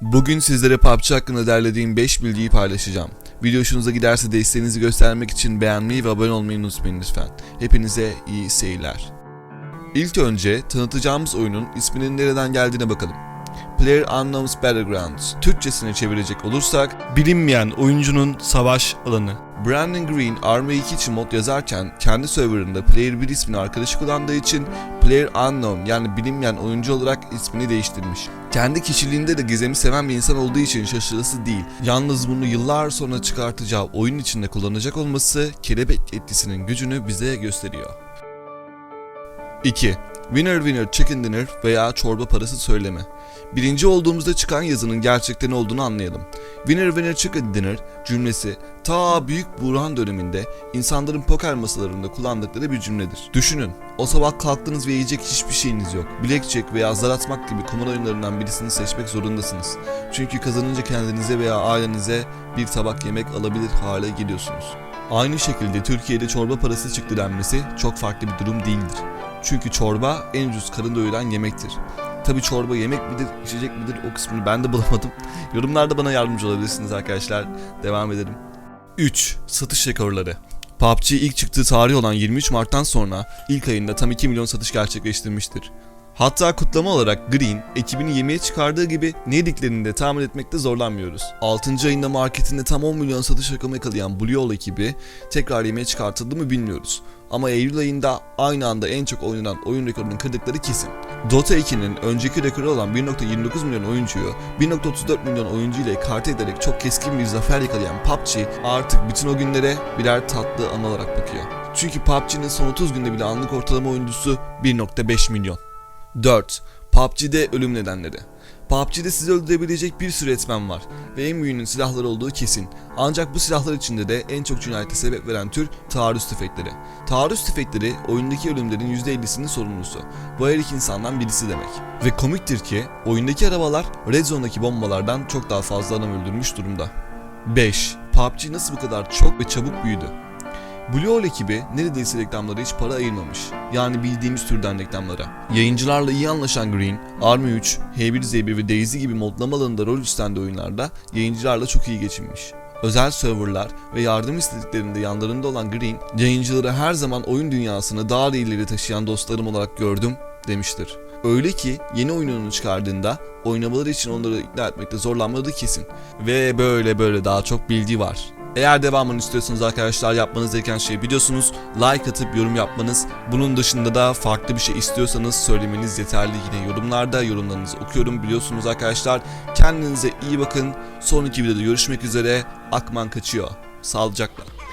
Bugün sizlere PUBG hakkında derlediğim 5 bilgiyi paylaşacağım. Video hoşunuza giderse desteğinizi göstermek için beğenmeyi ve abone olmayı unutmayın lütfen. Hepinize iyi seyirler. İlk önce tanıtacağımız oyunun isminin nereden geldiğine bakalım. Player Unknown's Battlegrounds. Türkçesine çevirecek olursak Bilinmeyen oyuncunun savaş alanı. Brandon Green Arma 2 için mod yazarken kendi serverında Player 1 ismini arkadaşı kullandığı için Player Unknown yani bilinmeyen oyuncu olarak ismini değiştirmiş. Kendi kişiliğinde de gizemi seven bir insan olduğu için şaşırısı değil. Yalnız bunu yıllar sonra çıkartacağı oyun içinde kullanacak olması kelebek etkisinin gücünü bize gösteriyor. 2. Winner Winner Chicken Dinner veya çorba parası söyleme. Birinci olduğumuzda çıkan yazının gerçekten olduğunu anlayalım. Winner Winner Chicken Dinner cümlesi ta Büyük Burhan döneminde insanların poker masalarında kullandıkları bir cümledir. Düşünün, o sabah kalktınız ve yiyecek hiçbir şeyiniz yok. Blackjack veya zar atmak gibi kumar oyunlarından birisini seçmek zorundasınız. Çünkü kazanınca kendinize veya ailenize bir tabak yemek alabilir hale geliyorsunuz. Aynı şekilde Türkiye'de çorba parası çıktı denmesi çok farklı bir durum değildir. Çünkü çorba en ucuz karın doyuran yemektir. Tabi çorba yemek midir, içecek midir o kısmını ben de bulamadım. Yorumlarda bana yardımcı olabilirsiniz arkadaşlar. Devam edelim. 3. Satış rekorları. PUBG ilk çıktığı tarih olan 23 Mart'tan sonra ilk ayında tam 2 milyon satış gerçekleştirmiştir. Hatta kutlama olarak Green, ekibini yemeğe çıkardığı gibi ne yediklerini de tahmin etmekte zorlanmıyoruz. 6. ayında marketinde tam 10 milyon satış rakamı yakalayan Blue Hole ekibi tekrar yemeğe çıkartıldı mı bilmiyoruz. Ama Eylül ayında aynı anda en çok oynanan oyun rekorunu kırdıkları kesin. Dota 2'nin önceki rekoru olan 1.29 milyon oyuncuyu 1.34 milyon oyuncu ile kart ederek çok keskin bir zafer yakalayan PUBG artık bütün o günlere birer tatlı an olarak bakıyor. Çünkü PUBG'nin son 30 günde bile anlık ortalama oyuncusu 1.5 milyon. 4. PUBG'de ölüm nedenleri. PUBG'de sizi öldürebilecek bir sürü etmen var ve en büyüğünün silahlar olduğu kesin. Ancak bu silahlar içinde de en çok cinayete sebep veren tür taarruz tüfekleri. Taarruz tüfekleri oyundaki ölümlerin %50'sinin sorumlusu. Bu her iki insandan birisi demek. Ve komiktir ki oyundaki arabalar Red Zone'daki bombalardan çok daha fazla adam öldürmüş durumda. 5. PUBG nasıl bu kadar çok ve çabuk büyüdü? Blue Hole ekibi neredeyse reklamlara hiç para ayırmamış. Yani bildiğimiz türden reklamlara. Yayıncılarla iyi anlaşan Green, Army 3, H1Z1 ve Daisy gibi modlama alanında rol üstlendiği oyunlarda yayıncılarla çok iyi geçinmiş. Özel serverlar ve yardım istediklerinde yanlarında olan Green, yayıncıları her zaman oyun dünyasını daha da ileri taşıyan dostlarım olarak gördüm demiştir. Öyle ki yeni oyununu çıkardığında oynamaları için onları ikna etmekte zorlanmadığı kesin. Ve böyle böyle daha çok bilgi var. Eğer devamını istiyorsanız arkadaşlar yapmanız gereken şey biliyorsunuz like atıp yorum yapmanız. Bunun dışında da farklı bir şey istiyorsanız söylemeniz yeterli yine yorumlarda yorumlarınızı okuyorum biliyorsunuz arkadaşlar. Kendinize iyi bakın. Sonraki videoda görüşmek üzere. Akman kaçıyor. Sağlıcakla.